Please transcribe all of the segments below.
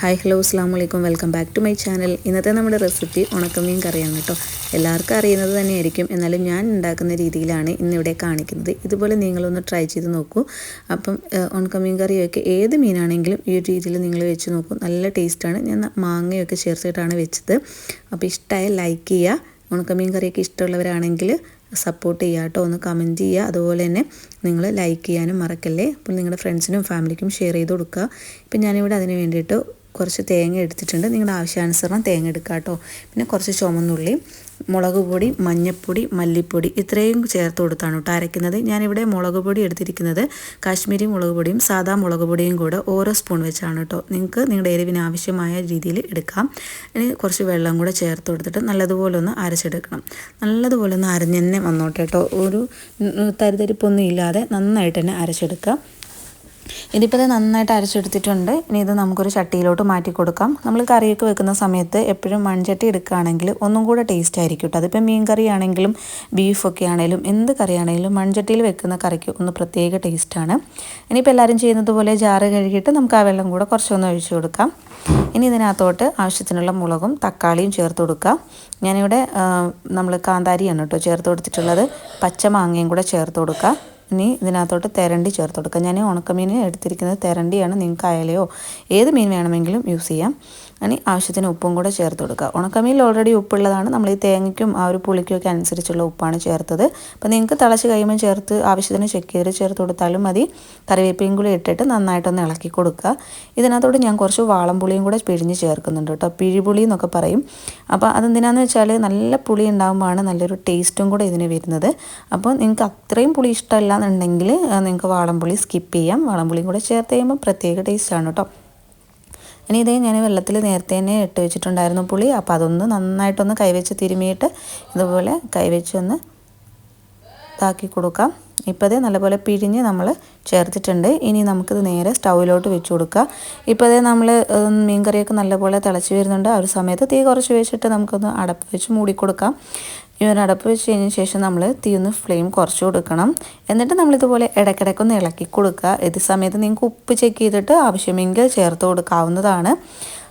Hi hello അസ്സാം വലൈക്കും welcome back to my channel. ഇന്നത്തെ നമ്മുടെ റെസിപ്പി ഉണക്കമീൻ കറിയാണ് കേട്ടോ. എല്ലാവർക്കും അറിയുന്നത് തന്നെയായിരിക്കും. എന്നാലും ഞാൻ ഉണ്ടാക്കുന്ന രീതിയിലാണ് ഇന്നിവിടെ കാണിക്കുന്നത്. ഇതുപോലെ നിങ്ങളൊന്ന് ട്രൈ ചെയ്ത് നോക്കൂ. അപ്പം ഉണക്കമീൻ കറിയൊക്കെ ഏത് മീനാണെങ്കിലും ഈ ഒരു രീതിയിൽ നിങ്ങൾ വെച്ച് നോക്കൂ. നല്ല ടേസ്റ്റാണ്. ഞാൻ മാങ്ങയൊക്കെ ചേർത്തിട്ടാണ് വെച്ചത്. അപ്പോൾ ഇഷ്ടമായ ലൈക്ക് ചെയ്യുക ഉണക്കമീൻ കറിയൊക്കെ ഇഷ്ടമുള്ളവരാണെങ്കിൽ സപ്പോർട്ട് ചെയ്യുക കേട്ടോ. ഒന്ന് കമന്റ് ചെയ്യുക അതുപോലെ തന്നെ നിങ്ങൾ ലൈക്ക് ചെയ്യാനും മറക്കല്ലേ? അപ്പോൾ നിങ്ങളുടെ ഫ്രണ്ട്സിനും ഫാമിലിക്കും ഷെയർ ചെയ്ത് കൊടുക്കുക. ഇപ്പം ഞാനിവിടെ അതിന് വേണ്ടിയിട്ട് കുറച്ച് തേങ്ങ എടുത്തിട്ടുണ്ട്. നിങ്ങളുടെ ആവശ്യാനുസരണം തേങ്ങ എടുക്കുക കേട്ടോ. പിന്നെ കുറച്ച് ചുമന്നുള്ളി മുളക് പൊടി മഞ്ഞൾപ്പൊടി മല്ലിപ്പൊടി ഇത്രയും ചേർത്ത് കൊടുത്താണ് കേട്ടോ അരയ്ക്കുന്നത്. ഞാനിവിടെ മുളക് പൊടി എടുത്തിരിക്കുന്നത് കാശ്മീരി മുളക് പൊടിയും സാധാ മുളക് പൊടിയും കൂടെ ഓരോ സ്പൂൺ വെച്ചാണ് കേട്ടോ. നിങ്ങൾക്ക് നിങ്ങളുടെ എരിവിന് ആവശ്യമായ രീതിയിൽ എടുക്കാം. ഇനി കുറച്ച് വെള്ളം കൂടെ ചേർത്ത് കൊടുത്തിട്ട് നല്ലതുപോലെ ഒന്ന് അരച്ചെടുക്കണം. നല്ലതുപോലെ ഒന്ന് അരഞ്ഞെന്നെ വന്നോട്ടെ കേട്ടോ. ഒരു തരിതരിപ്പൊന്നും ഇല്ലാതെ നന്നായിട്ട് തന്നെ അരച്ചെടുക്കാം. ഇതിപ്പോൾ ഇത് നന്നായിട്ട് അരച്ചെടുത്തിട്ടുണ്ട്. ഇനി ഇത് നമുക്കൊരു ചട്ടിയിലോട്ട് മാറ്റി കൊടുക്കാം. നമ്മൾ കറിയൊക്കെ വെക്കുന്ന സമയത്ത് എപ്പോഴും മൺചട്ടി എടുക്കുകയാണെങ്കിൽ ഒന്നും കൂടെ ടേസ്റ്റ് ആയിരിക്കും കേട്ടോ അതിപ്പോൾ മീൻ കറിയാണെങ്കിലും ബീഫൊക്കെ ആണെങ്കിലും എന്ത് കറിയാണെങ്കിലും മൺചട്ടിയിൽ വെക്കുന്ന കറിക്ക് ഒന്ന് പ്രത്യേക ടേസ്റ്റാണ് ഇനിയിപ്പോൾ എല്ലാവരും ചെയ്യുന്നത് പോലെ ജാറ് കഴുകിയിട്ട് നമുക്ക് ആ വെള്ളം കൂടെ കുറച്ചൊന്ന് ഒഴിച്ചു കൊടുക്കാം. ഇനി ഇതിനകത്തോട്ട് ആവശ്യത്തിനുള്ള മുളകും തക്കാളിയും ചേർത്ത് കൊടുക്കാം ഞാനിവിടെ നമ്മൾ കാന്താരിയാണ് കേട്ടോ ചേർത്ത് കൊടുത്തിട്ടുള്ളത്. പച്ചമാങ്ങയും കൂടെ ചേർത്ത് കൊടുക്കാം ഇനി ഇതിനകത്തോട്ട് തെരണ്ടി ചേർത്ത് കൊടുക്കുക ഞാൻ ഉണക്കമീൻ എടുത്തിരിക്കുന്നത് തെരണ്ടിയാണ്. നിങ്ങൾക്ക് അയലയോ ഏത് മീൻ വേണമെങ്കിലും യൂസ് ചെയ്യാം. ഇനി ആവശ്യത്തിന് ഉപ്പും കൂടെ ചേർത്ത് കൊടുക്കുക ഉണക്കമീനിൽ ഓൾറെഡി ഉപ്പുള്ളതാണ്. നമ്മൾ ഈ തേങ്ങയ്ക്കും ആ ഒരു പുളിക്കും ഒക്കെ അനുസരിച്ചുള്ള ഉപ്പാണ് ചേർത്തത്. അപ്പോൾ നിങ്ങൾക്ക് തിളച്ച് കഴിയുമ്പോൾ ചേർത്ത് ആവശ്യത്തിന് ചെക്ക് ചെയ്ത് ചേർത്ത് കൊടുത്താലും മതി. കറിവേപ്പിയും കൂടി ഇട്ടിട്ട് നന്നായിട്ടൊന്ന് ഇളക്കി കൊടുക്കുക ഇതിനകത്തോട്ട് ഞാൻ കുറച്ച് വാളംപുളിയും കൂടെ പിഴിഞ്ഞ് ചേർക്കുന്നുണ്ട് കേട്ടോ. പിഴിപുളി എന്നൊക്കെ പറയും. അപ്പോൾ അതെന്തിനാന്ന് വെച്ചാൽ നല്ല പുളി ഉണ്ടാകുമ്പോഴാണ് നല്ലൊരു ടേസ്റ്റും കൂടെ ഇതിന് വരുന്നത്. അപ്പോൾ നിങ്ങൾക്ക് അത്രയും പുളി ഇഷ്ടമല്ല എന്നുണ്ടെങ്കിൽ നിങ്ങൾക്ക് വാളംപുളി സ്കിപ്പ് ചെയ്യാം. വാളംപുളിയും കൂടെ ചേർത്ത് കഴിയുമ്പോൾ പ്രത്യേക ടേസ്റ്റാണ് കേട്ടോ ഇനി ഇതേ ഞാൻ വെള്ളത്തിൽ നേരത്തെ തന്നെ ഇട്ട് വെച്ചിട്ടുണ്ടായിരുന്നു പുളി. അപ്പോൾ അതൊന്ന് നന്നായിട്ടൊന്ന് കൈവച്ച് തിരുമിയിട്ട് ഇതുപോലെ കൈവച്ചൊന്ന് ഇതാക്കി കൊടുക്കാം. ഇപ്പോൾ അതേ നല്ലപോലെ പിഴിഞ്ഞ് നമ്മൾ ചേർത്തിട്ടുണ്ട്. ഇനി നമുക്കിത് നേരെ സ്റ്റൗവിലോട്ട് വെച്ച് കൊടുക്കുക ഇപ്പോൾ അതേ നമ്മൾ മീൻകറിയൊക്കെ നല്ലപോലെ തിളച്ച് വരുന്നുണ്ട്. ആ ഒരു സമയത്ത് തീ കുറച്ച് വെച്ചിട്ട് നമുക്കൊന്ന് അടപ്പ് വെച്ച് മൂടി കൊടുക്കാം. ഈ അടപ്പ് വെച്ച് കഴിഞ്ഞ ശേഷം നമ്മൾ തീ ഒന്ന് ഫ്ലെയിം കുറച്ച് കൊടുക്കണം. എന്നിട്ട് നമ്മളിതുപോലെ ഇടയ്ക്കിടയ്ക്കൊന്ന് ഇളക്കി കൊടുക്കുക. ഇത് സമയത്ത് നിങ്ങൾക്ക് ഉപ്പ് ചെക്ക് ചെയ്തിട്ട് ആവശ്യമെങ്കിൽ ചേർത്ത് കൊടുക്കാവുന്നതാണ്.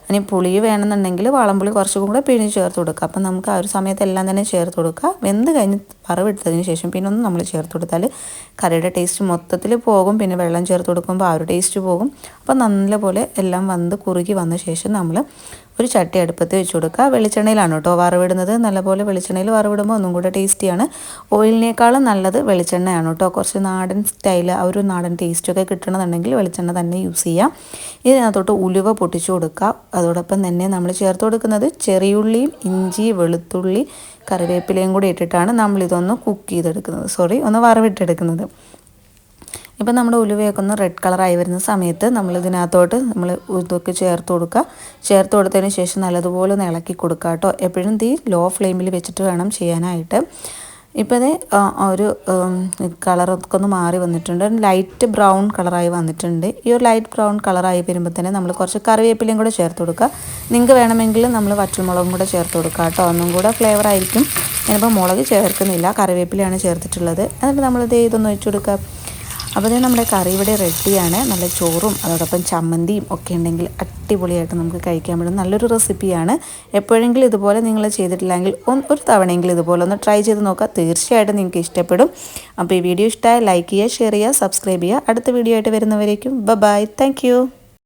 ഇനി പുളി വേണമെന്നുണ്ടെങ്കിൽ വളംപുളി കുറച്ചും കൂടെ പിഴിഞ്ഞ് ചേർത്ത് കൊടുക്കുക. അപ്പം നമുക്ക് ആ ഒരു സമയത്ത് എല്ലാം തന്നെ ചേർത്ത് കൊടുക്കുക. വെന്ത് കഴിഞ്ഞ് പറവിട്ടതിന് ശേഷം പിന്നെ ഒന്ന് നമ്മൾ ചേർത്ത് കൊടുത്താൽ കറിയുടെ ടേസ്റ്റ് മൊത്തത്തിൽ പോകും. പിന്നെ വെള്ളം ചേർത്ത് കൊടുക്കുമ്പോൾ ആ ഒരു ടേസ്റ്റ് പോകും. അപ്പോൾ നല്ലപോലെ എല്ലാം വന്ന് കുറുകി വന്ന ശേഷം നമ്മൾ ഒരു ചട്ടി അടുപ്പത്ത് വെച്ച് കൊടുക്കുക. വെളിച്ചെണ്ണയിലാണ് കേട്ടോ വറവിടുന്നത്. നല്ലപോലെ വെളിച്ചെണ്ണയിൽ വറവിടുമ്പോൾ ഒന്നും കൂടെ ടേസ്റ്റിയാണ് ഓയിലിനേക്കാളും നല്ലത് വെളിച്ചെണ്ണയാണ് കേട്ടോ. കുറച്ച് നാടൻ സ്റ്റൈൽ ആ ഒരു നാടൻ ടേസ്റ്റൊക്കെ കിട്ടണമെന്നുണ്ടെങ്കിൽ വെളിച്ചെണ്ണ തന്നെ യൂസ് ചെയ്യാം. ഇതിനകത്തോട്ട് ഉലുവ പൊട്ടിച്ചു കൊടുക്കുക. അതോടൊപ്പം തന്നെ നമ്മൾ ചേർത്ത് കൊടുക്കുന്നത് ചെറിയുള്ളിയും ഇഞ്ചി വെളുത്തുള്ളി കറിവേപ്പിലയും കൂടി ഇട്ടിട്ടാണ് നമ്മളിതൊന്ന് കുക്ക് ചെയ്തെടുക്കുന്നത്. സോറി ഒന്ന് വറവിട്ടെടുക്കുന്നത്. ഇപ്പം നമ്മുടെ ഉലുവയൊക്കെ ഒന്ന് റെഡ് കളറായി വരുന്ന സമയത്ത് നമ്മൾ ഇതിനകത്തോട്ട് നമ്മൾ ഇതൊക്കെ ചേർത്ത് കൊടുക്കുക. ചേർത്ത് കൊടുത്തതിന് ശേഷം നല്ലതുപോലെ ഒന്ന് ഇളക്കി കൊടുക്കുക കേട്ടോ. എപ്പോഴും തീ ലോ ഫ്ലെയിമിൽ വെച്ചിട്ട് വേണം ചെയ്യാനായിട്ട്. ഇപ്പോൾ ഇത് ഒരു കളറൊക്കെ ഒന്ന് മാറി വന്നിട്ടുണ്ട്. ലൈറ്റ് ബ്രൗൺ കളറായി വന്നിട്ടുണ്ട്. ഈ ഒരു ലൈറ്റ് ബ്രൗൺ കളറായി വരുമ്പോൾ തന്നെ നമ്മൾ കുറച്ച് കറിവേപ്പിലയും കൂടെ ചേർത്ത് കൊടുക്കുക. നിങ്ങൾക്ക് വേണമെങ്കിൽ നമ്മൾ വറ്റൽമുളകും കൂടെ ചേർത്ത് കൊടുക്കുക കേട്ടോ. ഒന്നും കൂടെ ഫ്ലേവർ ആയിരിക്കും. ഞാനിപ്പോൾ മുളക് ചേർക്കുന്നില്ല. കറിവേപ്പിലയാണ് ചേർത്തിട്ടുള്ളത്. എന്നിട്ട് നമ്മളിത് ഇതൊന്ന് ഒഴിച്ചു കൊടുക്കുക. അപ്പോൾ നമ്മുടെ കറി ഇവിടെ റെഡിയാണ് നല്ല ചോറും അതോടൊപ്പം ചമ്മന്തിയും ഒക്കെ ഉണ്ടെങ്കിൽ അടിപൊളിയായിട്ട് നമുക്ക് കഴിക്കാൻ പറ്റും. നല്ലൊരു റെസിപ്പിയാണ്. എപ്പോഴെങ്കിലും ഇതുപോലെ നിങ്ങൾ ചെയ്തിട്ടില്ലെങ്കിൽ ഒരു തവണയെങ്കിലും ഇതുപോലെ ഒന്ന് ട്രൈ ചെയ്ത് നോക്കുക. തീർച്ചയായിട്ടും നിങ്ങൾക്ക് ഇഷ്ടപ്പെടും. അപ്പോൾ ഈ വീഡിയോ ഇഷ്ടമായ ലൈക്ക് ചെയ്യുക ഷെയർ ചെയ്യുക സബ്സ്ക്രൈബ് ചെയ്യുക. അടുത്ത വീഡിയോ ആയിട്ട് വരുന്നവരേക്കും. Bye thank